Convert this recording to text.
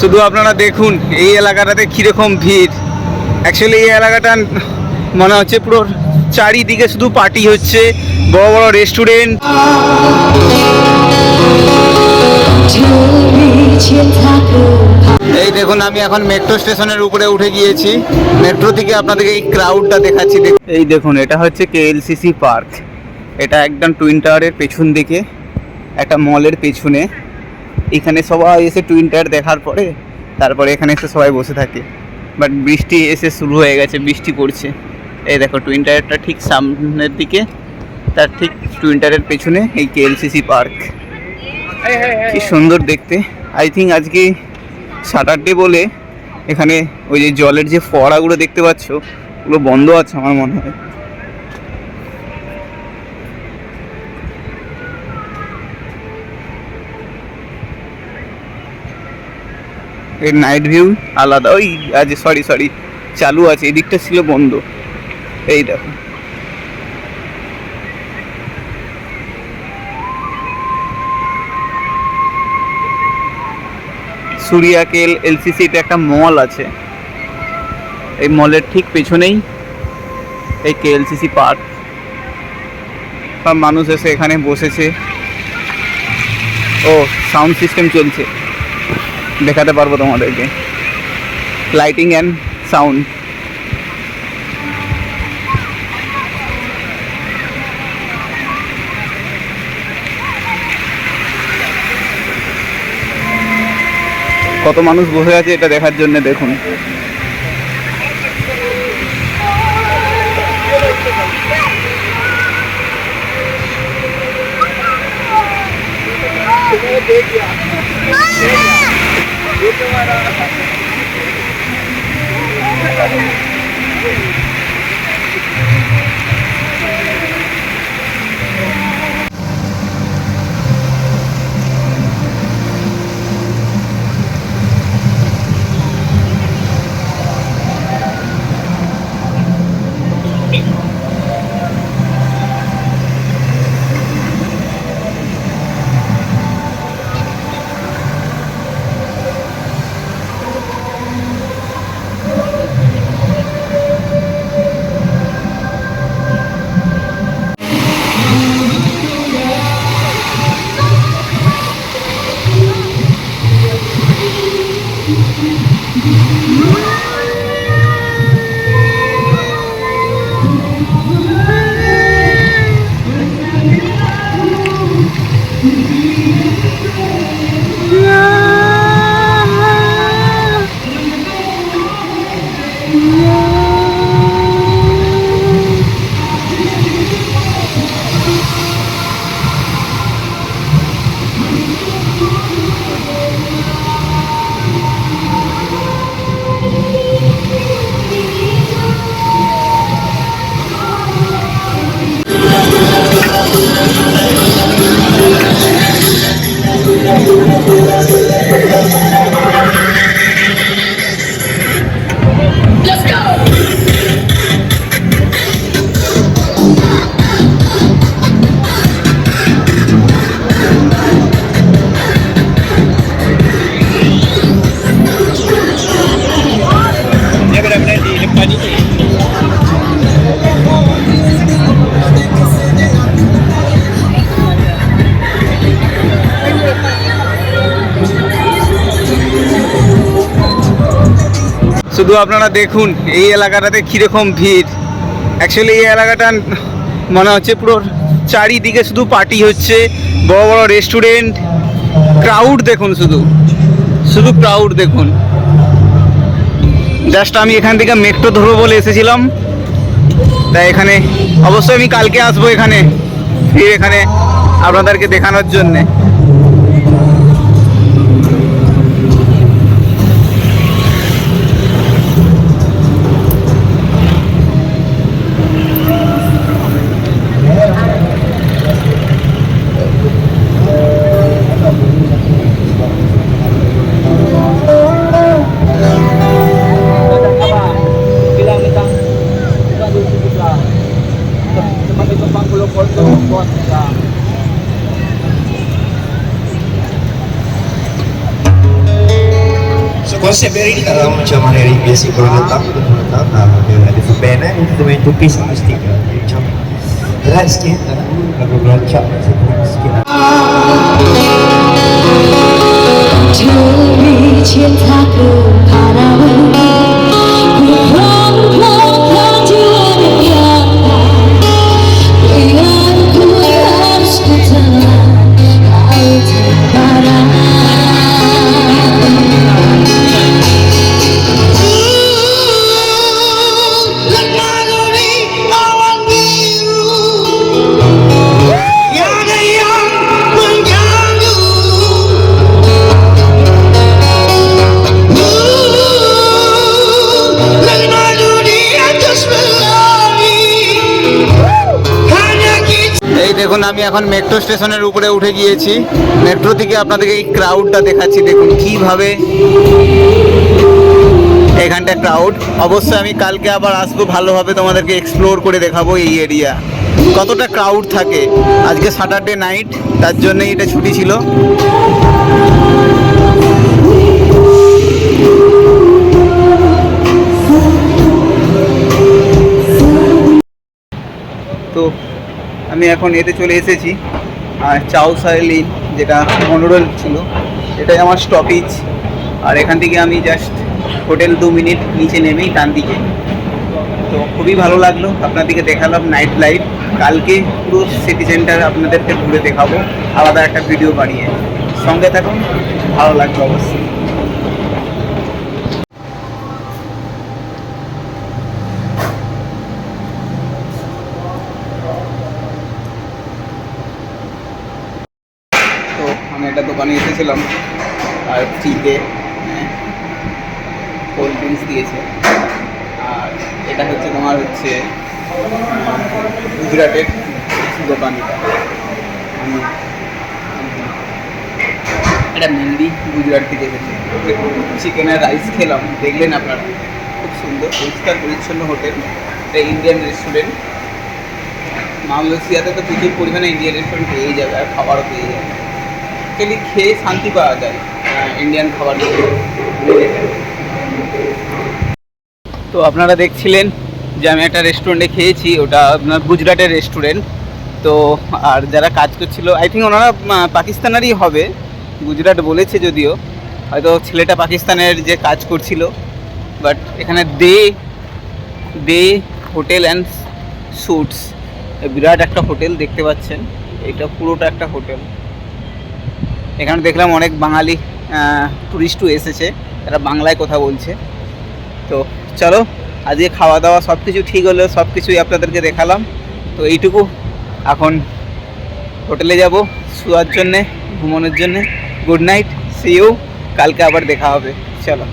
শুধু আপনারা দেখুন, এই এলাকাটাতে কীরকম ভিড়। অ্যাকচুয়ালি এই এলাকাটা মনে হচ্ছে পুরো চারিদিকে শুধু পার্টি হচ্ছে, বড় বড় রেস্টুরেন্ট এই দেখুন, আমি এখন মেট্রো স্টেশনের উপরে উঠে গিয়েছি। মেট্রো থেকে আপনাদেরকে এই ক্রাউডটা দেখাচ্ছি এই দেখুন, এটা হচ্ছে কেএলসিসি পার্ক এটা একদম টুইন টাওয়ারের পেছন দিকে, একটা মলের পেছনে। এখানে সবাই এসে টুইন টাওয়ার দেখার পরে তারপরে এখানে এসে সবাই বসে থাকে। বাট বৃষ্টি এসে শুরু হয়ে গেছে, বৃষ্টি পড়ছে। এই দেখো টুইন টাওয়ারটা ঠিক সামনের দিকে, তার ঠিক টুইন টাওয়ারের পেছনে এই কেএলসিসি পার্ক কি সুন্দর দেখতে। আই থিঙ্ক আজকে স্যাটারডে বলে এখানে ওই যে জলের যে ফোয়ারাগুলো দেখতে পাচ্ছ, ওগুলো বন্ধ আছে আমার মনে হয়। এর নাইট ভিউ আলাদা। ওই, আজ সরি সরি চালু আছে এই দিকটা ছিল বন্ধ। এই দেখো। সুরিয়াকেল এলসিসিতে একটা মল আছে। এই মলের ঠিক পেছনেই এই কেএলসিসি পার্ক মানুষ এসে এখানে বসেছে। ও সাউন্ড সিস্টেম চলছে। দেখাতে পারব তোমাদেরকে। লাইটিং অ্যান্ড সাউন্ড কত মানুষ বসে আছে এটা দেখার জন্য দেখুন। Yo te voy a Whoa! No! শুধু আপনারা দেখুন, এই এলাকাটাতে কীরকম ভিড়। অ্যাকচুয়ালি এই এলাকাটা মনে হচ্ছে পুরো চারিদিকে শুধু পার্টি হচ্ছে, বড় বড় রেস্টুরেন্ট ক্রাউড দেখুন শুধু। শুধু ক্রাউড দেখুন। জাস্ট আমি এখান থেকে মেট্রো ধরবো বলে এসেছিলাম। তাই এখানে, অবশ্যই আমি কালকে আসব এখানে ফির এখানে আপনাদেরকে দেখানোর জন্যে। konsep dari ini lama macam hari biasa kalau datang datang ada ada full band eh, kan kita main two piece mesti ke macam berat sikit tak perlu berancak sikit. দেখুন, আমি এখন মেট্রো স্টেশনের উপরে উঠে গিয়েছি। মেট্রো থেকে আপনাদেরকে এই ক্রাউডটা দেখাচ্ছি। দেখুন, কীভাবে এখানটা ক্রাউড অবশ্যই আমি কালকে আবার আসব, ভালোভাবে তোমাদেরকে এক্সপ্লোর করে দেখাবো এই এরিয়া কতটা ক্রাউড থাকে? আজকে স্যাটারডে নাইট তার জন্যই এটা ছুটি ছিল। তো আমি এখন এতে চলে এসেছি, আর চাউসাইলিন যেটা মনোরল ছিল, এটাই আমার স্টপেজ আর এখান থেকে আমি জাস্ট হোটেল দু মিনিট নিচে নেমেই ডান দিকে। তো খুবই ভালো লাগল, আপনাদেরকে দেখালাম নাইট লাইফ কালকে পুরো সিটি সেন্টার আপনাদেরকে ঘুরে দেখাবো, আলাদা একটা ভিডিও বানিয়ে। সঙ্গে থাকুন, ভালো লাগবে অবশ্যই। একটা দোকানে এসেছিলাম। আর ফ্রিতে কোল্ড ড্রিঙ্কস দিয়েছে। আর এটা হচ্ছে তোমার হচ্ছে গুজরাটের দোকান। এটা মেনলি গুজরাট থেকে এসেছে। চিকেনের রাইস খেলাম, দেখলেন আপনারা। খুব সুন্দর, পরিষ্কার, পরিচ্ছন্ন হোটেল। এটা ইন্ডিয়ান রেস্টুরেন্ট মামলসিয়াতে তো প্রচুর পরিমাণে ইন্ডিয়ান রেস্টুরেন্ট পেয়েই যাবে, আর খাবারও পেয়ে যাবে। অ্যাকচুয়ালি খেয়ে শান্তি পাওয়া যায় ইন্ডিয়ান খাবার তো আপনারা দেখছিলেন যে আমি একটা রেস্টুরেন্টে খেয়েছি, ওটা আপনার গুজরাটের রেস্টুরেন্ট তো আর যারা কাজ করছিল আই থিঙ্ক ওনারা পাকিস্তানেরই হবে, গুজরাট বলেছে যদিও। হয়তো ছেলেটা পাকিস্তানের যে কাজ করছিল। বাট এখানে the the hotel and suites বিরাট একটা হোটেল দেখতে পাচ্ছেন। এটা পুরোটা একটা হোটেল এখানে দেখলাম অনেক বাঙালি টুরিস্টও এসেছে। তারা বাংলায় কথা বলছে। তো চলো, আজকে খাওয়া দাওয়া সব কিছু ঠিক হলো সব কিছুই আপনাদেরকে দেখালাম। তো এইটুকু। এখন হোটেলে যাব, শোয়ার জন্যে, ঘুমানোর জন্যে। গুড নাইট সি ইউ কালকে আবার দেখা হবে। চলো।